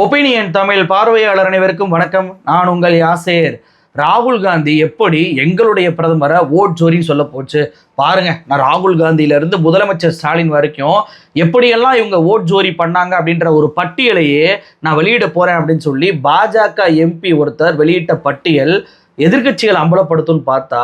Opinion Tamil பார்வையாளர் அனைவருக்கும் வணக்கம். நான் உங்கள் யாசேர் ராகுல் காந்தி. எப்படி எங்களுடைய பிரதமரை ஓட் ஜோரின்னு சொல்ல போச்சு? பாருங்க நான் ராகுல் காந்தியிலிருந்து முதலமைச்சர் ஸ்டாலின் வரைக்கும் எப்படியெல்லாம் இவங்க ஓட் ஜோரி பண்ணாங்க அப்படின்ற ஒரு பட்டியலையே நான் வெளியிட போறேன் அப்படின்னு சொல்லி பாஜக எம்பி ஒருத்தர் வெளியிட்ட பட்டியல் எதிர்க்கட்சிகள் அம்பலப்படுத்தும்னு பார்த்தா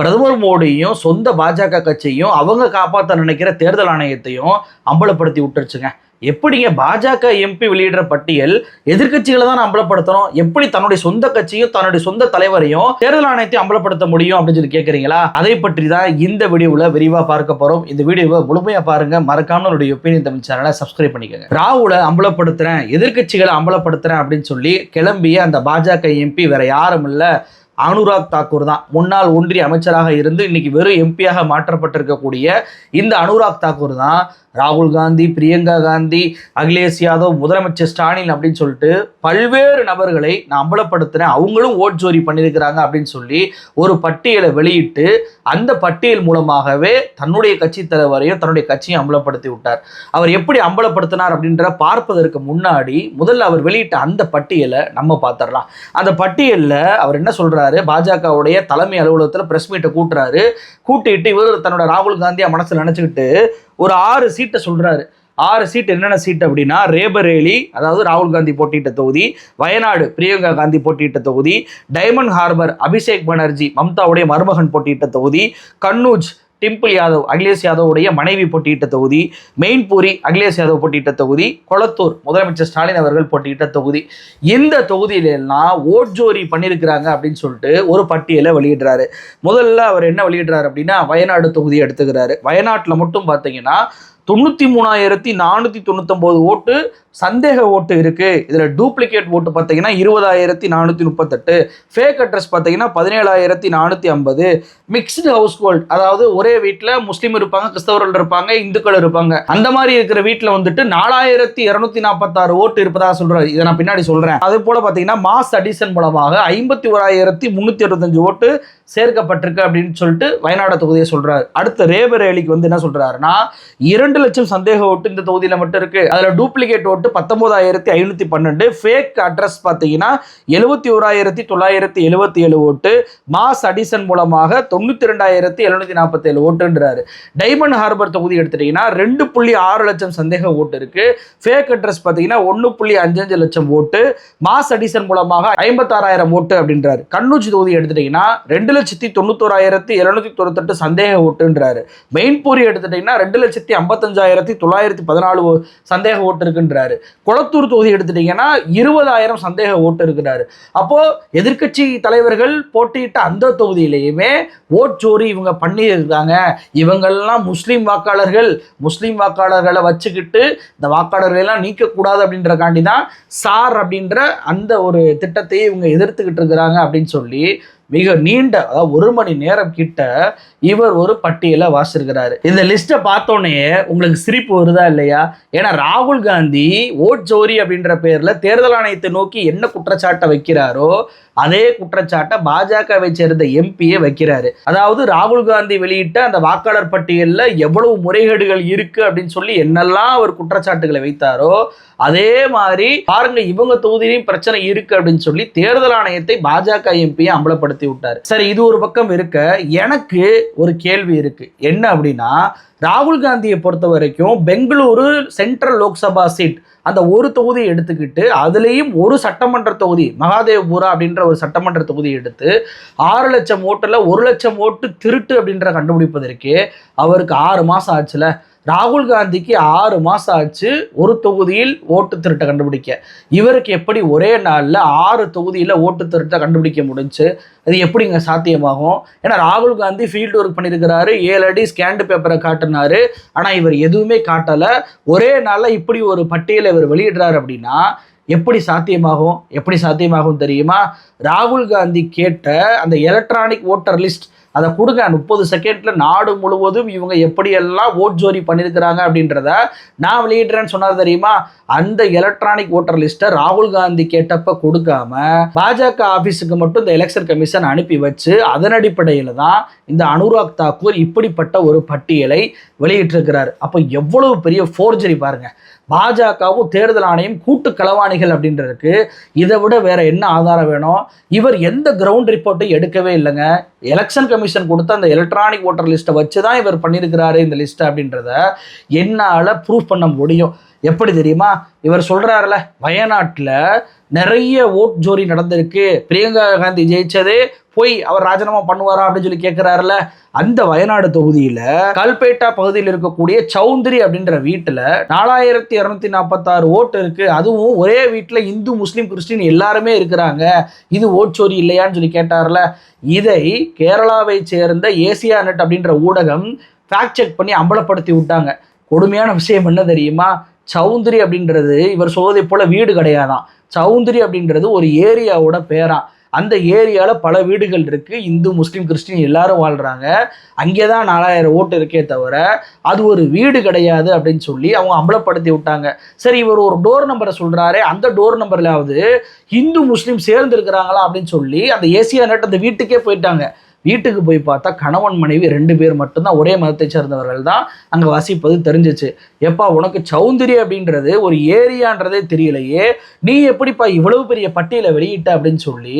பிரதமர் மோடியும் சொந்த பாஜக கட்சியும் அவங்க காப்பாற்ற நினைக்கிற தேர்தல் ஆணையத்தையும் அம்பலப்படுத்தி விட்டுருச்சுங்க. எப்படிங்க பாஜக எம்பி வெளியிடுற பட்டியல் எதிர்க்கட்சிகளை தான் அம்பலப்படுத்தணும்? எப்படி தன்னுடைய சொந்த கட்சியும் தன்னுடைய சொந்த தலைவரையும் தேர்தல் ஆணையத்தையும் அம்பலப்படுத்த முடியும் அப்படின்னு சொல்லி கேட்குறீங்களா அதை பற்றி தான் இந்த வீடியோவில் விரிவாக பார்க்க போகிறோம் இந்த வீடியோவை முழுமையாக பாருங்க. மறக்காம என்னுடைய ஒப்பீனியன் தமிழ் சேனலை சப்ஸ்கிரைப் பண்ணிக்கோங்க. ராகுலை அம்பலப்படுத்துறேன் எதிர்க்கட்சிகளை அம்பலப்படுத்துறேன் அப்படின்னு சொல்லி கிளம்பிய அந்த பாஜக எம்பி வேற யாரும் இல்லை. அனுராக் தாக்கூர் தான். முன்னாள் ஒன்றிய அமைச்சராக இருந்து இன்னைக்கு வெறும் எம்பியாக மாற்றப்பட்டிருக்கக்கூடிய இந்த அனுராக் தாக்கூர் தான் ராகுல் காந்தி பிரியங்கா காந்தி அகிலேஷ் யாதவ் முதலமைச்சர் ஸ்டாலின் அப்படின்னு சொல்லிட்டு பல்வேறு நபர்களை நான் அம்பலப்படுத்தினேன் அவங்களும் ஓட் ஜோரி பண்ணியிருக்கிறாங்க அப்படின்னு சொல்லி ஒரு பட்டியலை வெளியிட்டு அந்த பட்டியல் மூலமாகவே தன்னுடைய கட்சி தலைவரையும் தன்னுடைய கட்சியும் அம்பலப்படுத்தி விட்டார். அவர் எப்படி அம்பலப்படுத்தினார் அப்படின்ற பார்ப்பதற்கு முன்னாடி முதல்ல அவர் வெளியிட்ட அந்த பட்டியலை நம்ம பார்த்துடலாம். அந்த பட்டியலில் அவர் என்ன சொல்கிறாரு பாஜகவுடைய தலைமை அலுவலகத்தில் பிரஸ் மீட்டை கூட்டுறாரு. கூட்டிட்டு இவர் தன்னோட ராகுல் காந்தியை மனசில் நினச்சிக்கிட்டு ஒரு ஆறு சீட்டை சொல்கிறாரு ஆறு சீட் என்னென்ன சீட் அப்படின்னா ரேபரேலி அதாவது ராகுல் காந்தி போட்டியிட்ட தொகுதி வயநாடு பிரியங்கா காந்தி போட்டியிட்ட தொகுதி டைமண்ட் ஹார்பர் அபிஷேக் பானர்ஜி மம்தாவுடைய மருமகன் போட்டியிட்ட தொகுதி கன்னூஜ் டிம்பிள் யாதவ் அகிலேஷ் யாதவுடைய மனைவி போட்டியிட்ட தொகுதி மெயின்பூரி அகிலேஷ் யாதவ் போட்டியிட்ட தொகுதி கொளத்தூர் முதலமைச்சர் ஸ்டாலின் அவர்கள் போட்டியிட்ட தொகுதி. இந்த தொகுதியிலெல்லாம் ஓட்ஜோரி பண்ணியிருக்கிறாங்க அப்படின்னு சொல்லிட்டு ஒரு பட்டியலை வெளியிடுறாரு. முதல்ல அவர் என்ன வெளியிடுறாரு அப்படின்னா வயநாடு தொகுதியை எடுத்துக்கிறாரு. வயநாட்டில் மட்டும் பார்த்தீங்கன்னா தொண்ணூற்றி மூணாயிரத்தி நானூற்றி தொண்ணூத்தொம்போது ஓட்டு சந்தேக ஓட்டு இருக்குது இதில் டூப்ளிகேட் ஓட்டு பார்த்தீங்கன்னா இருபதாயிரத்தி நானூற்றி முப்பத்தெட்டு. ஃபேக் அட்ரஸ் பார்த்தீங்கன்னா பதினேழாயிரத்தி நானூற்றி ஐம்பது. மிக்ஸ்டு ஹவுஸ் ஹோல்ட் அதாவது ஒரே வீட்டில் முஸ்லீம் இருப்பாங்க கிறிஸ்தவர்கள் இருப்பாங்க இந்துக்கள் இருப்பாங்க. அந்த மாதிரி இருக்கிற வீட்டில் வந்துட்டு நாலாயிரத்தி இரநூத்தி நாற்பத்தாறு ஓட்டு இருப்பதாக சொல்கிறார் இதை நான் பின்னாடி சொல்கிறேன் அதே போல் பார்த்தீங்கன்னா மாஸ் அடிஷன் மூலமாக ஐம்பத்தி ஓராயிரத்தி முந்நூற்றி அறுபத்தஞ்சு ஓட்டு சேர்க்கப்பட்டிருக்கு அப்படின்னு சொல்லிட்டு வயநாடு தொகுதியை சொல்கிறார் அடுத்த ரேபரேலிக்கு வந்து என்ன சொல்றாருன்னா இரண்டு லட்சம் சந்தேக ஓட்டு இந்த தொகுதியில் மட்டும் இருக்கு. அதில் டூப்ளிகேட் ஓட்டு பத்தொன்பதாயிரத்தி ஐநூத்தி பன்னெண்டு ஃபேக் அட்ரஸ் பார்த்தீங்கன்னா எழுபத்தி ஓராயிரத்தி தொள்ளாயிரத்தி எழுபத்தி ஏழு ஓட்டு மாஸ் அடிசன் மூலமாக தொண்ணூத்தி ரெண்டாயிரத்தி எழுநூத்தி நாற்பத்தி ஏழு ஓட்டுன்றாரு. டைமண்ட் ஹார்பர் தொகுதி எடுத்துட்டீங்கன்னா ரெண்டு புள்ளி ஆறு லட்சம் சந்தேக ஓட்டு இருக்கு. ஃபேக் அட்ரஸ் பார்த்தீங்கன்னா ஒன்று புள்ளி அஞ்சஞ்சு லட்சம் ஓட்டு மாஸ் அடிசன் மூலமாக ஐம்பத்தாறாயிரம் ஓட்டு அப்படின்றாரு. கண்ணூச்சி தொகுதி எடுத்துட்டீங்கன்னா ரெண்டு லட்சத்தி தொண்ணூத்தோராயிரத்தி எழுநூத்தி தொண்ணூத்தெட்டு சந்தேக ஓட்டுன்றாரு மெயின்பூரி எடுத்துட்டீங்கன்னா ரெண்டு லட்சத்தி ஐம்பத்தஞ்சாயிரத்தி தொள்ளாயிரத்தி பதினாலு சந்தேக ஓட்டு இருக்குன்றாரு குளத்தூர் தொகுதி எடுத்துட்டீங்கன்னா இருபதாயிரம் சந்தேக ஓட்டு இருக்கிறாரு அப்போ எதிர்க்கட்சி தலைவர்கள் போட்டியிட்ட அந்த தொகுதியிலேயுமே ஓட் சோரி இவங்க பண்ணியிருக்காங்க. இவங்கெல்லாம் முஸ்லீம் வாக்காளர்கள் முஸ்லீம் வாக்காளர்களை வச்சுக்கிட்டு இந்த வாக்காளர்கள் எல்லாம் நீக்கக்கூடாது அப்படின்றக்காண்டி தான் சார் அப்படின்ற அந்த ஒரு திட்டத்தையே இவங்க எதிர்த்துக்கிட்டு இருக்கிறாங்க அப்படின்னு சொல்லி மிக நீண்ட அதாவது ஒரு மணி நேரம் கிட்ட இவர் ஒரு பட்டியலை வாசிருக்கிறாரு இந்த லிஸ்ட்டை பார்த்தோன்னே உங்களுக்கு சிரிப்பு வருதா இல்லையா? ஏன்னா ராகுல் காந்தி ஓட் ஜோரி அப்படின்ற பேர்ல தேர்தல் ஆணையத்தை நோக்கி என்ன குற்றச்சாட்டை வைக்கிறாரோ அதே குற்றச்சாட்டை பாஜகவை சேர்ந்த எம்பியை வைக்கிறாரு. அதாவது ராகுல் காந்தி வெளியிட்ட அந்த வாக்காளர் பட்டியலில் எவ்வளவு முறைகேடுகள் இருக்கு அப்படின்னு சொல்லி என்னெல்லாம் அவர் குற்றச்சாட்டுகளை வைத்தாரோ அதே மாதிரி பாருங்க இவங்க தொகுதியிலையும் பிரச்சனை இருக்கு அப்படின்னு சொல்லி தேர்தல் ஆணையத்தை பாஜக எம்பியை அம்பலப்படுத்தி விட்டார் சரி இது ஒரு பக்கம் இருக்க எனக்கு ஒரு கேள்வி இருக்கு. என்ன அப்படின்னா ராகுல் காந்தியை பொறுத்த வரைக்கும் பெங்களூரு சென்ட்ரல் லோக்சபா சீட் அந்த ஒரு தொகுதியை எடுத்துக்கிட்டு அதுலேயும் ஒரு சட்டமன்ற தொகுதி மகாதேவ்புரா அப்படின்ற ஒரு சட்டமன்ற தொகுதியை எடுத்து ஆறு லட்சம் ஓட்டில் ஒரு லட்சம் ஓட்டு திருட்டு அப்படின்ற கண்டுபிடிப்பதற்கு அவருக்கு ஆறு மாதம் ஆச்சுல. ராகுல் காந்திக்கு ஆறு மாதம் ஆச்சு ஒரு தொகுதியில் ஓட்டு திருட்டை கண்டுபிடிக்க. இவருக்கு எப்படி ஒரே நாளில் ஆறு தொகுதியில் ஓட்டு திருட்டை கண்டுபிடிக்க முடிஞ்சு அது எப்படிங்க சாத்தியமாகும்? ஏன்னா ராகுல் காந்தி ஃபீல்டு ஒர்க் பண்ணியிருக்கிறாரு ஏழு அடி ஸ்கேண்டு பேப்பரை காட்டினாரு. ஆனால் இவர் எதுவுமே காட்டலை. ஒரே நாளில் இப்படி ஒரு பட்டியலை இவர் வெளியிடுறாரு அப்படின்னா எப்படி சாத்தியமாகும்? எப்படி சாத்தியமாகும் தெரியுமா? ராகுல் காந்தி கேட்ட அந்த எலக்ட்ரானிக் ஓட்டர் லிஸ்ட் அதை கொடுங்க. முப்பது செகண்ட்ல நாடு முழுவதும் இவங்க எப்படியெல்லாம் ஓட் ஜோரி பண்ணியிருக்கிறாங்க அப்படின்றத நான் வெளியிடுறேன்னு சொன்னார் தெரியுமா? அந்த எலக்ட்ரானிக் ஓட்டர் லிஸ்ட்டை ராகுல் காந்தி கேட்டப்ப கொடுக்காம பாஜக ஆஃபீஸுக்கு மட்டும் இந்த எலெக்ஷன் கமிஷன் அனுப்பி வச்சு அதன் அடிப்படையில் தான் இந்த அனுராக் தாக்கூர் இப்படிப்பட்ட ஒரு பட்டியலை வெளியிட்டிருக்கிறார். அப்போ எவ்வளவு பெரிய ஃபோர்ஜரி பாருங்க. பாஜகவும் தேர்தல் ஆணையம் கூட்டு களவாணிகள் அப்படின்றதுக்கு இதை விட வேற என்ன ஆதாரம் வேணும்? இவர் எந்த கிரவுண்ட் ரிப்போர்ட்டும் எடுக்கவே இல்லைங்க. எலெக்ஷன் கமிஷன் கொடுத்த அந்த எலக்ட்ரானிக் ஓட்டர் லிஸ்ட்டை வச்சு தான் இவர் பண்ணியிருக்கிறாரு இந்த லிஸ்ட்டை அப்படின்றத என்னால் ப்ரூவ் பண்ண முடியும். எப்படி தெரியுமா? இவர் சொல்றாருல வயநாட்டில் நிறைய ஓட் ஜோரி நடந்திருக்கு. பிரியங்கா காந்தி ஜெயிச்சதே போய் அவர் ராஜினாமா பண்ணுவாரா அப்படின்னு சொல்லி கேட்கிறாருல அந்த வயநாடு தொகுதியில கல்பேட்டா பகுதியில் இருக்கக்கூடிய சௌந்தரி அப்படின்ற வீட்டில் நாலாயிரத்தி இரநூத்தி நாற்பத்தாறு ஓட்டு இருக்கு. அதுவும் ஒரே வீட்டில் இந்து முஸ்லீம் கிறிஸ்டின் எல்லாருமே இருக்கிறாங்க. இது ஓட் சோரி இல்லையான்னு சொல்லி கேட்டார்ல. இதை கேரளாவை சேர்ந்த ஏசியா நெட் அப்படின்ற ஊடகம் ஃபேக்ட் செக் பண்ணி அம்பலப்படுத்தி விட்டாங்க. கொடுமையான விஷயம் என்ன தெரியுமா? சௌந்தரி அப்படின்றது இவர் சொல்வதை போல வீடு கிடையாதான். சௌந்தரி அப்படின்றது ஒரு ஏரியாவோட பேரா. அந்த ஏரியாவில் பல வீடுகள் இருக்குது இந்து முஸ்லீம் கிறிஸ்டின் எல்லாரும் வாழ்கிறாங்க அங்கே தான் நாலாயிரம் ஓட்டு இருக்கே தவிர அது ஒரு வீடு கிடையாது அப்படின்னு சொல்லி அவங்க அம்பலப்படுத்தி விட்டாங்க. சரி இவர் ஒரு டோர் நம்பரை சொல்கிறாரே அந்த டோர் நம்பர்லாவது இந்து முஸ்லீம் சேர்ந்து இருக்கிறாங்களா அப்படின்னு சொல்லி அந்த ஏசியா நட்டு அந்த வீட்டுக்கே போயிட்டாங்க. வீட்டுக்கு போய் பார்த்தா கணவன் மனைவி ரெண்டு பேர் மட்டும்தான் ஒரே மதத்தை சேர்ந்தவர்கள் தான் அங்கே வசிப்பது தெரிஞ்சிச்சு. எப்பா உனக்கு சௌந்தரி அப்படின்றது ஒரு ஏரியான்றதே தெரியலையே. நீ எப்படிப்பா இவ்வளவு பெரிய பட்டியலை வெளியிட்ட அப்படின்னு சொல்லி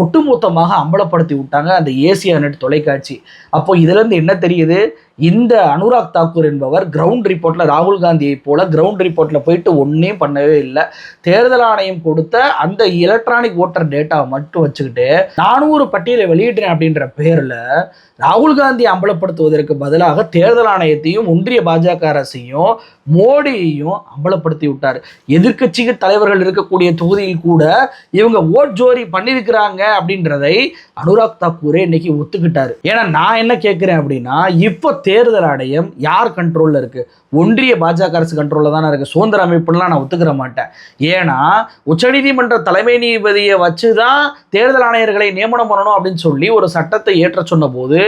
ஒட்டுமொத்தமாக அம்பலப்படுத்தி விட்டாங்க அந்த ஏசியா நெட் தொலைக்காட்சி. அப்போ இதுலேருந்து என்ன தெரியுது? இந்த அனுராக் தாக்கூர் என்பவர் கிரவுண்ட் ரிப்போர்ட்டில் ராகுல் காந்தியை போல கிரவுண்ட் ரிப்போர்ட்டில் போயிட்டு ஒன்றையும் பண்ணவே இல்லை. தேர்தல் ஆணையம் கொடுத்த அந்த எலக்ட்ரானிக் ஓட்டர் டேட்டாவை மட்டும் வச்சுக்கிட்டு நானூறு பட்டியலை வெளியிட்டேன் அப்படின்ற பேரில் ராகுல் காந்தி அம்பலப்படுத்துவதற்கு பதிலாக தேர்தல் ஆணையத்தையும் ஒன்றிய பாஜக அரசையும் மோடியையும் அம்பலப்படுத்தி விட்டார். எதிர்கட்சிக்கு தலைவர்கள் இருக்கக்கூடிய தொகுதியில் கூட இவங்க ஓட் ஜோரி பண்ணியிருக்கிறாங்க. அப்படின்றதை அனுராக் தாக்கூரே இன்னைக்கு ஒத்துக்கிட்டாரு. ஏன்னா நான் என்ன கேட்குறேன் அப்படின்னா இப்போ தேர்தல் ஆணையம் யார் கண்ட்ரோலில் இருக்குது ஒன்றிய பாஜக அரசு கண்ட்ரோலில் தானே இருக்குது சுதந்திர அமைப்புலாம் நான் ஒத்துக்கிற மாட்டேன். ஏன்னா உச்சநீதிமன்ற தலைமை நீதிபதியை வச்சு தான் தேர்தல் ஆணையர்களை நியமனம் பண்ணணும் அப்படின்னு சொல்லி ஒரு சட்டத்தை ஏற்ற சொன்ன போது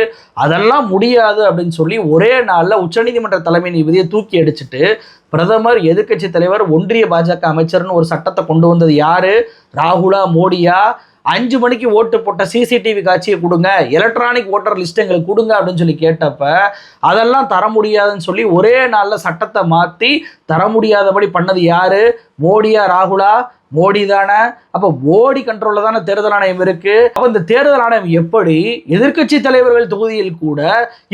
அதெல்லாம் முடியாது அப்படின்னு சொல்லி ஒரே நாளில் உச்சநீதிமன்ற தலைமை நீதிபதியை தூக்கி அடிச்சுட்டு பிரதமர் எதிர்க்கட்சி தலைவர் ஒன்றிய பாஜக அமைச்சர்னு ஒரு சட்டத்தை கொண்டு வந்தது யாரு? ராகுலா மோடியா? அஞ்சு மணிக்கு ஓட்டு போட்ட சிசிடிவி காட்சியை கொடுங்க. எலக்ட்ரானிக் ஓட்டர் லிஸ்ட் எங்களுக்கு கொடுங்க அப்படின்னு சொல்லி கேட்டப்ப அதெல்லாம் தர முடியாதுன்னு சொல்லி ஒரே நாளில் சட்டத்தை மாற்றி தர முடியாதபடி பண்ணது யாரு? மோடியா ராகுலா? மோடி தானே. அப்போ மோடி கண்ட்ரோலில் தானே தேர்தல் ஆணையம் இருக்குது அப்போ இந்த தேர்தல் ஆணையம் எப்படி எதிர்க்கட்சி தலைவர்கள் தொகுதியில் கூட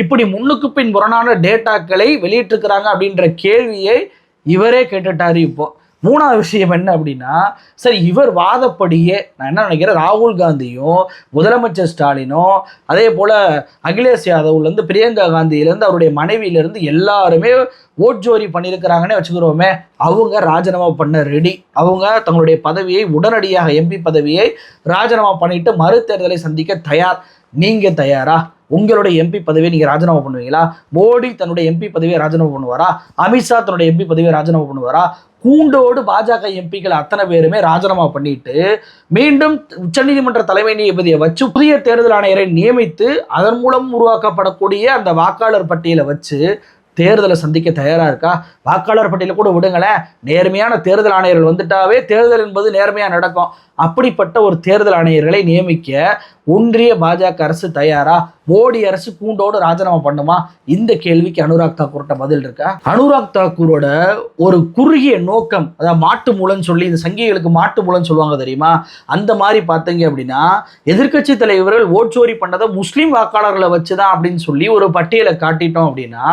இப்படி முன்னுக்கு பின் முரணான டேட்டாக்களை வெளியிட்டிருக்கிறாங்க அப்படின்ற கேள்வியை இவரே கேட்டுட்டாரு இப்போ. மூணாவது விஷயம் என்ன அப்படின்னா சரி இவர் வாதப்படியே நான் என்ன நினைக்கிறேன் ராகுல் காந்தியும் முதலமைச்சர் ஸ்டாலினும் அதே போல் அகிலேஷ் யாதவ்லேருந்து பிரியங்கா காந்தியிலேருந்து அவருடைய மனைவியிலேருந்து எல்லாருமே ஓட் ஜோரி பண்ணியிருக்கிறாங்கன்னே வச்சுக்கிறோமே அவங்க ராஜினாமா பண்ண ரெடி அவங்க தங்களுடைய பதவியை உடனடியாக எம்பி பதவியை ராஜினாமா பண்ணிட்டு மறுதேர்தலை சந்திக்க தயார். நீங்கள் தயாரா? உங்களுடைய எம்பி பதவியை நீங்கள் ராஜினாமா பண்ணுவீங்களா? மோடி தன்னுடைய எம்பி பதவியை ராஜினாமா பண்ணுவாரா? அமித்ஷா தன்னுடைய எம்பி பதவியை ராஜினாமா பண்ணுவாரா? கூண்டோடு பாஜக எம்பிக்கள் அத்தனை பேருமே ராஜினாமா பண்ணிட்டு மீண்டும் உச்சநீதிமன்ற தலைமை நீதிபதியை வச்சு புதிய தேர்தல் ஆணையரை நியமித்து அதன் மூலம் உருவாக்கப்படக்கூடிய அந்த வாக்காளர் பட்டியலை வச்சு தேர்தலை சந்திக்க தயாரா இருக்கா? வாக்காளர் பட்டியலை கூட விடுங்களேன். நேர்மையான தேர்தல் ஆணையர்கள் வந்துட்டாவே தேர்தல் என்பது நேர்மையா நடக்கும். அப்படிப்பட்ட ஒரு தேர்தல் ஆணையர்களை நியமிக்க ஒன்றிய பாஜக அரசு தயாரா? மோடி அரசு கூண்டோடு ராஜினாமா பண்ணுமா? இந்த கேள்விக்கு அனுராக் தாக்கூர்கிட்ட பதில் இருக்கா? அனுராக் தாக்கூரோட ஒரு குறுகிய நோக்கம் அதாவது மாட்டு மூலன்னு சொல்லி இந்த சங்கிகளுக்கு மாட்டு மூலன்னு சொல்லுவாங்க தெரியுமா? அந்த மாதிரி பார்த்தீங்க அப்படின்னா எதிர்க்கட்சி தலைவர்கள் ஓட்சோரி பண்ணதை முஸ்லீம் வாக்காளர்களை வச்சு தான் அப்படின்னு சொல்லி ஒரு பட்டியலை காட்டிட்டோம் அப்படின்னா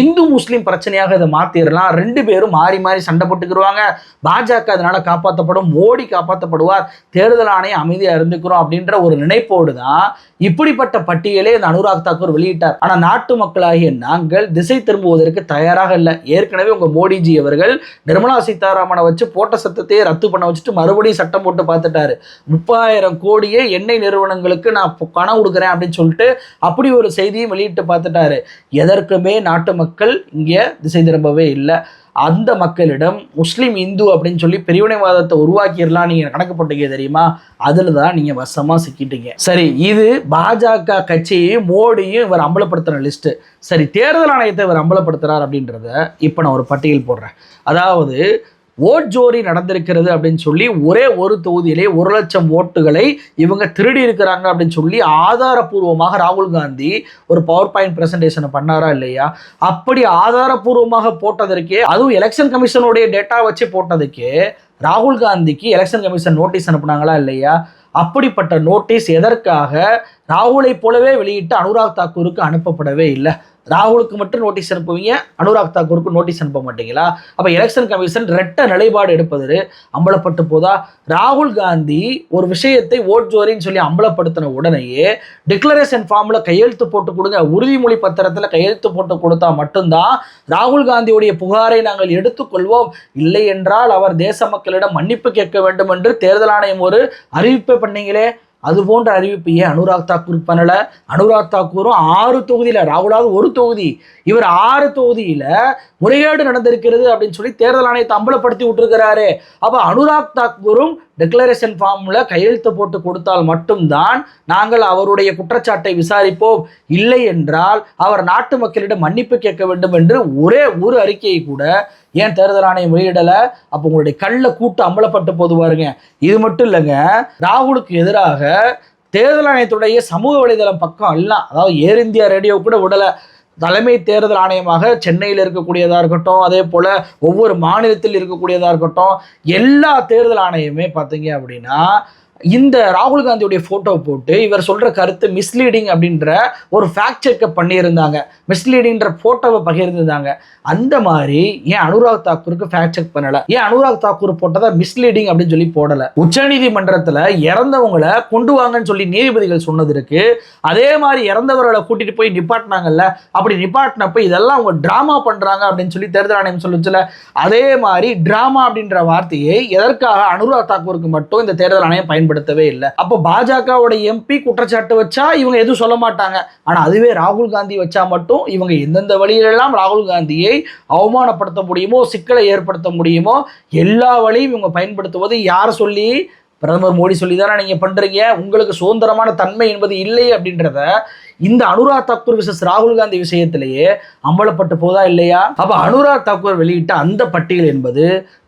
இந்து முஸ்லீம் பிரச்சனையாக இதை மாத்திரலாம். ரெண்டு பேரும் மாறி மாறி சண்டை போட்டுக்கிடுவாங்க பாஜக அதனால காப்பாற்றப்படும் மோடி காப்பாற்றப்படுவார் தேர்தல் ஆணையம் அமைதியாக இருந்துக்கிறோம் அப்படின்ற ஒரு நினைப்போடு தான் இப்படிப்பட்ட பட்டியலே இந்த அனுராக் தாக்கூர் வெளியிட்டார். ஆனால் நாட்டு மக்களாகிய நாங்கள் திசை திரும்புவதற்கு தயாராக இல்லை. ஏற்கனவே உங்கள் மோடிஜி அவர்கள் நிர்மலா சீதாராமனை வச்சு போட்ட சத்தத்தையே ரத்து பண்ண வச்சுட்டு மறுபடியும் சட்டம் போட்டு பார்த்துட்டாரு. முப்பாயிரம் கோடியே எண்ணெய் நிறுவனங்களுக்கு நான் பணம் கொடுக்குறேன் அப்படின்னு சொல்லிட்டு அப்படி ஒரு செய்தியும் வெளியிட்டு பார்த்துட்டாரு. எதற்குமே நாட்டு மக்கள் இங்கே திசை திரும்பவே இல்லை. அந்த மக்களிடம் முஸ்லீம் இந்து அப்படின்னு சொல்லி பிரிவினைவாதத்தை உருவாக்கிடலாம் நீங்கள் கணக்கு போட்டீங்க தெரியுமா? அதில் தான் நீங்கள் வசமாக சிக்கிட்டீங்க. சரி இது பாஜக கட்சியையும் மோடியும் இவர் அம்பலப்படுத்துகிற லிஸ்ட்டு சரி தேர்தல் ஆணையத்தை இவர் அம்பலப்படுத்துகிறார் அப்படின்றத இப்போ நான் ஒரு பட்டியல் போடுறேன். அதாவது ஓட் ஜோரி நடந்திருக்கிறது அப்படின்னு சொல்லி ஒரே ஒரு தொகுதியிலே ஒரு லட்சம் ஓட்டுகளை இவங்க திருடி இருக்கிறாங்க அப்படின்னு சொல்லி ஆதாரபூர்வமாக ராகுல் காந்தி ஒரு பவர் பாயிண்ட் பிரசன்டேஷனை பண்ணாரா இல்லையா? அப்படி ஆதாரபூர்வமாக போட்டதற்கே அதுவும் எலெக்ஷன் கமிஷனுடைய டேட்டா வச்சு போட்டதுக்கே ராகுல் காந்திக்கு எலெக்ஷன் கமிஷன் நோட்டீஸ் அனுப்புனாங்களா இல்லையா? அப்படிப்பட்ட நோட்டீஸ் எதற்காக? ராகுலை போலவே வெளியிட்டு அனுராக் தாக்கூருக்கு அனுப்பப்படவே இல்லை. ராகுலுக்கு மட்டும் நோட்டீஸ் அனுப்புவீங்க அனுராக் தாக்கூருக்கு நோட்டீஸ் அனுப்ப மாட்டீங்களா? அப்போ எலெக்ஷன் கமிஷன் ரெட்ட நிலைப்பாடு எடுப்பது அம்பலப்பட்டு போதா? ராகுல் காந்தி ஒரு விஷயத்தை ஓட் ஜோரின்னு சொல்லி அம்பலப்படுத்தின உடனேயே டிக்ளரேஷன் ஃபார்மில் கையெழுத்து போட்டு கொடுங்க உறுதிமொழி பத்திரத்தில் கையெழுத்து போட்டு கொடுத்தா மட்டும்தான் ராகுல் காந்தியுடைய புகாரை நாங்கள் எடுத்துக்கொள்வோம். இல்லை என்றால் அவர் தேச மக்களிடம் மன்னிப்பு கேட்க வேண்டும் என்று தேர்தல் ஆணையம் ஒரு அறிவிப்பை பண்ணீங்களே. அது போன்ற அறிவிப்பு ஏன் அனுராக் தாக்கூர் பண்ணல? அனுராக் தாக்கூரும் ஆறு தொகுதியில் ராகுலாவது ஒரு தொகுதி இவர் ஆறு தொகுதியில் முறைகேடு நடந்திருக்கிறது அப்படின்னு சொல்லி தேர்தல் ஆணையத்தை அம்பலப்படுத்தி விட்டுருக்கிறாரு. அப்போ அனுராக் தாக்கூரும் டிக்ளரேஷன் ஃபார்மில் கையெழுத்து போட்டு கொடுத்தால் மட்டும்தான் நாங்கள் அவருடைய குற்றச்சாட்டை விசாரிப்போம். இல்லை என்றால் அவர் நாட்டு மக்களிடம் மன்னிப்பு கேட்க வேண்டும் என்று ஒரே ஒரு அறிக்கையை கூட ஏன் தேர்தல் ஆணையம் வெளியிடலை? அப்போ உங்களுடைய கல்ல கூட்டு அம்பலப்பட்டு போது பாருங்க. இது மட்டும் இல்லைங்க ராகுலுக்கு எதிராக தேர்தல் ஆணையத்துடைய சமூக வலைதளம் பக்கம் எல்லாம் அதாவது ஏர் இந்தியா ரேடியோ கூட விடலை. தலைமை தேர்தல் ஆணையமாக சென்னையில் இருக்கக்கூடியதாக இருக்கட்டும் அதே போல் ஒவ்வொரு மாநிலத்தில் இருக்கக்கூடியதாக இருக்கட்டும் எல்லா தேர்தல் ஆணையமே பார்த்தீங்க அப்படின்னா இந்த ராகுல் காந்தியுடைய ஃபோட்டோ போட்டு இவர் சொல்கிற கருத்து மிஸ்லீடிங் அப்படின்ற ஒரு ஃபேக்ட் செக்கப் பண்ணியிருந்தாங்க. மிஸ்லீடிங்கிற ஃபோட்டோவை பகிர்ந்திருந்தாங்க. அந்த மாதிரி ஏன் அனுராக் தாக்கூருக்கு ஃபேக்ட் செக் பண்ணலை? ஏன் அனுராக் தாக்கூர் போட்டதை மிஸ்லீடிங் அப்படின்னு சொல்லி போடலை? உச்சநீதிமன்றத்தில் இறந்தவங்களை கொண்டு வாங்கன்னு சொல்லி நீதிபதிகள் சொன்னது இருக்கு. அதே மாதிரி இறந்தவர்களை கூட்டிட்டு போய் நிப்பாட்டினாங்கல்ல? அப்படி நிப்பாட்டினப்ப இதெல்லாம் அவங்க ட்ராமா பண்ணுறாங்க அப்படின்னு சொல்லி தேர்தல் ஆணையம் சொல்லுச்சுல? அதே மாதிரி ட்ராமா அப்படின்ற வார்த்தையை எதற்காக அனுராக் தாக்கூருக்கு மட்டும் இந்த தேர்தல் ஆணையம் பயன்படுத்தவே இல்லை. அப்போ பாஜகவோட எம்பி குற்றச்சாட்டு வச்சா இவங்க எதுவும் சொல்ல மாட்டாங்க. ஆனால் அதுவே ராகுல் காந்தி வச்சா மட்டும் இவங்க எந்தெந்த வழியிலெல்லாம் ராகுல் காந்தியை அவமானப்படுத்த முடியுமோ சிக்கலை ஏற்படுத்த முடியுமோ எல்லா வழியும் இவங்க பயன்படுத்துவது யார் சொல்லி? பிரதமர் மோடி சொல்லி தானே நீங்கள் பண்ணுறீங்க உங்களுக்கு சுதந்திரமான தன்மை என்பது இல்லை அப்படின்றத இந்த அனுராக் தாக்கூர் விசஸ் ராகுல் காந்தி விஷயத்திலேயே அம்பலப்பட்டு போதா இல்லையா? அப்போ அனுராக் தாக்கூர் வெளியிட்ட அந்த பட்டியல் என்பது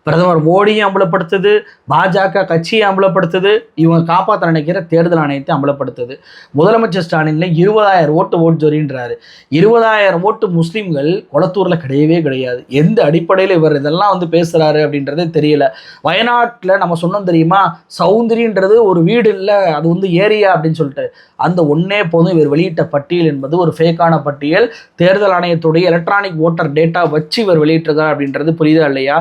பிரதமர் மோடியை அம்பலப்படுத்துது பாஜக கட்சியை அம்பலப்படுத்துது இவங்க காப்பாற்ற நினைக்கிற தேர்தல் ஆணையத்தை அம்பலப்படுத்துது. முதலமைச்சர் ஸ்டாலின்ல இருபதாயிரம் ஓட்டு ஓட்டு ஜொரின்றாரு இருபதாயிரம் ஓட்டு முஸ்லீம்கள் குளத்தூரில் கிடையவே கிடையாது. எந்த அடிப்படையில் இவர் இதெல்லாம் வந்து பேசுகிறாரு அப்படின்றதே தெரியல. வயநாட்டில் நம்ம சொன்னோம் தெரியுமா? சௌந்தரின்றது ஒரு வீடு இல்லை அது வந்து ஏரியா அப்படின்னு சொல்லிட்டு. அந்த ஒன்னே போதும் இவர் வெளியிட்ட பட்டியல் என்பது ஒரு ஃபேக்கான பட்டியல். தேர்தல் ஆணையத்துடைய எலக்ட்ரானிக் ஓட்டர் டேட்டா வச்சு இவர் வெளியிட்டிருக்கார் அப்படின்றது புரியுதா இல்லையா?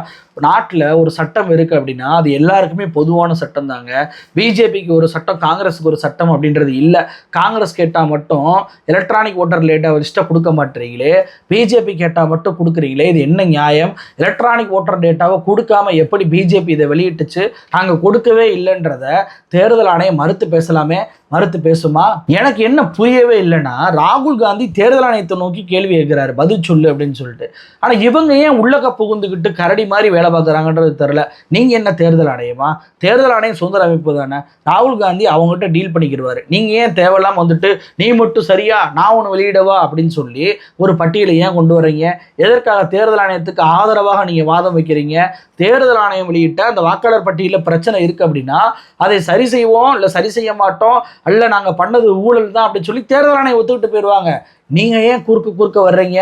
நாட்டில் ஒரு சட்டம் இருக்குது அப்படின்னா அது எல்லாருக்குமே பொதுவான சட்டம் தாங்க. பிஜேபிக்கு ஒரு சட்டம் காங்கிரஸுக்கு ஒரு சட்டம் அப்படின்றது இல்லை. காங்கிரஸ் கேட்டால் மட்டும் எலக்ட்ரானிக் ஓட்டர் லேட்டாக லிஸ்ட்டை கொடுக்க மாட்டீங்களே பிஜேபி கேட்டால் மட்டும் கொடுக்குறீங்களே இது என்ன நியாயம்? எலக்ட்ரானிக் ஓட்டர் டேட்டாவை கொடுக்காம எப்படி பிஜேபி இதை வெளியிட்டுச்சு? நாங்கள் கொடுக்கவே இல்லைன்றத தேர்தல் ஆணையம் மறுத்து பேசலாமே. மறுத்து பேசுமா? எனக்கு என்ன புரியவே இல்லைன்னா ராகுல் காந்தி தேர்தல் ஆணையத்தை நோக்கி கேள்வி கேட்கிறாரு. பதில் சொல்லு அப்படின்னு சொல்லிட்டு. ஆனால் இவங்க ஏன் உள்ளக்க புகுந்துக்கிட்டு கரடி மாதிரி வேலை பார்க்குறாங்கன்றது தெரில நீங்கள் என்ன தேர்தல் ஆணையமா? தேர்தல் ஆணையம் சுதந்திர அமைப்பு தானே. ராகுல் காந்தி அவங்ககிட்ட டீல் பண்ணிக்கிடுவார். நீங்கள் ஏன் தேவையில்லாம வந்துட்டு நீ மட்டும் சரியா? நான் ஒன்று வெளியிடவா? அப்படின்னு சொல்லி ஒரு பட்டியலை ஏன் கொண்டு வர்றீங்க? எதற்காக தேர்தல் ஆணையத்துக்கு ஆதரவாக நீங்கள் வாதம் வைக்கிறீங்க? தேர்தல் ஆணையம் வெளியிட்ட அந்த வாக்காளர் பட்டியலில் பிரச்சனை இருக்குது அப்படின்னா அதை சரி செய்வோம் இல்லை சரி செய்ய மாட்டோம் அல்ல நாங்கள் பண்ணது ஊழல் தான் அப்படின்னு சொல்லி தேர்தல் ஆணையம் ஒத்துக்கிட்டு போயிடுவாங்க. நீங்கள் ஏன் குறுக்கு குறுக்க வர்றீங்க?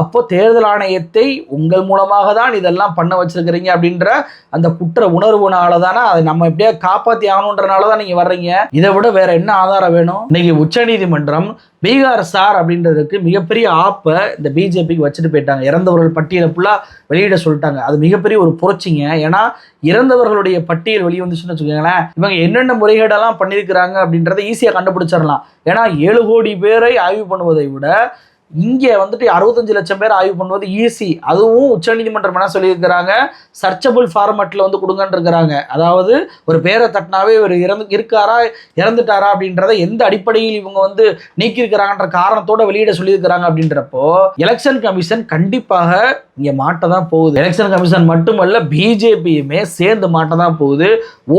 அப்போ தேர்தல் ஆணையத்தை உங்கள் மூலமாக தான் இதெல்லாம் பண்ண வச்சிருக்கிறீங்க அப்படின்ற அந்த குற்ற உணர்வுனால தானே அதை நம்ம எப்படியா காப்பாற்றி ஆகணுன்றனால தான் நீங்கள் வர்றீங்க. இதை விட வேற என்ன ஆதாரம் வேணும்? இன்னைக்கு உச்சநீதிமன்றம் பீகார் சார் அப்படின்றதுக்கு மிகப்பெரிய ஆப்பை இந்த பிஜேபிக்கு வச்சுட்டு போயிட்டாங்க. இறந்தவர்கள் பட்டியலை ஃபுல்லாக வெளியிட சொல்லிட்டாங்க. அது மிகப்பெரிய ஒரு புரட்சிங்க. ஏன்னா இறந்தவர்களுடைய பட்டியல் வெளிவந்துச்சுன்னு வச்சுக்கோங்களேன் இவங்க என்னென்ன முறைகேடெல்லாம் பண்ணியிருக்கிறாங்க அப்படின்றத ஈஸியாக கண்டுபிடிச்சிடலாம். ஏன்னா ஏழு கோடி பேரை ஆய்வு பண்ணுவதை விட விட இங்கே வந்துட்டு அறுபத்தஞ்சு லட்சம் பேர் ஆய்வு பண்ணுவது ஈஸி அதுவும் உச்சநீதிமன்றம் என்ன சொல்லியிருக்கிறாங்க? சர்ச்சபிள் ஃபார்மேட்டில் வந்து கொடுங்கன்றிருக்கிறாங்க அதாவது ஒரு பேரை தட்டினாவே இவர் இறந்து இருக்காரா இறந்துட்டாரா அப்படின்றத எந்த அடிப்படையில் இவங்க வந்து நீக்கியிருக்கிறாங்கன்ற காரணத்தோட வெளியிட சொல்லியிருக்கிறாங்க அப்படின்றப்போ எலெக்ஷன் கமிஷன் கண்டிப்பாக இங்கே மாட்ட தான் போகுது. எலெக்ஷன் கமிஷன் மட்டுமல்ல பிஜேபியுமே சேர்ந்து மாட்ட தான் போகுது.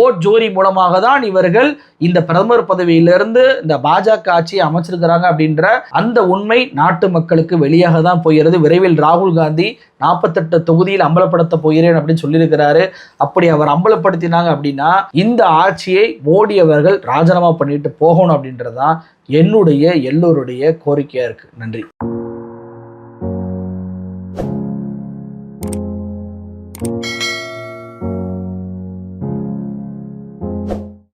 ஓட் ஜோரி மூலமாக தான் இவர்கள் இந்த பிரதமர் பதவியிலிருந்து இந்த பாஜக ஆட்சியை அமைச்சிருக்கிறாங்க அப்படின்ற அந்த உண்மை நாட்டு மக்களுக்கு வெளியாக தான் போகிறது. விரைவில் ராகுல் காந்தி நாற்பத்தெட்டு தொகுதியில் அம்பலப்படுத்த போகிறேன் அப்படின்னு சொல்லியிருக்கிறாரு. அப்படி அவர் அம்பலப்படுத்தினாங்க அப்படின்னா இந்த ஆட்சியை மோடி அவர்கள் ராஜினாமா பண்ணிட்டு போகணும் அப்படின்றதான் என்னுடைய எல்லோருடைய கோரிக்கையா இருக்கு. நன்றி.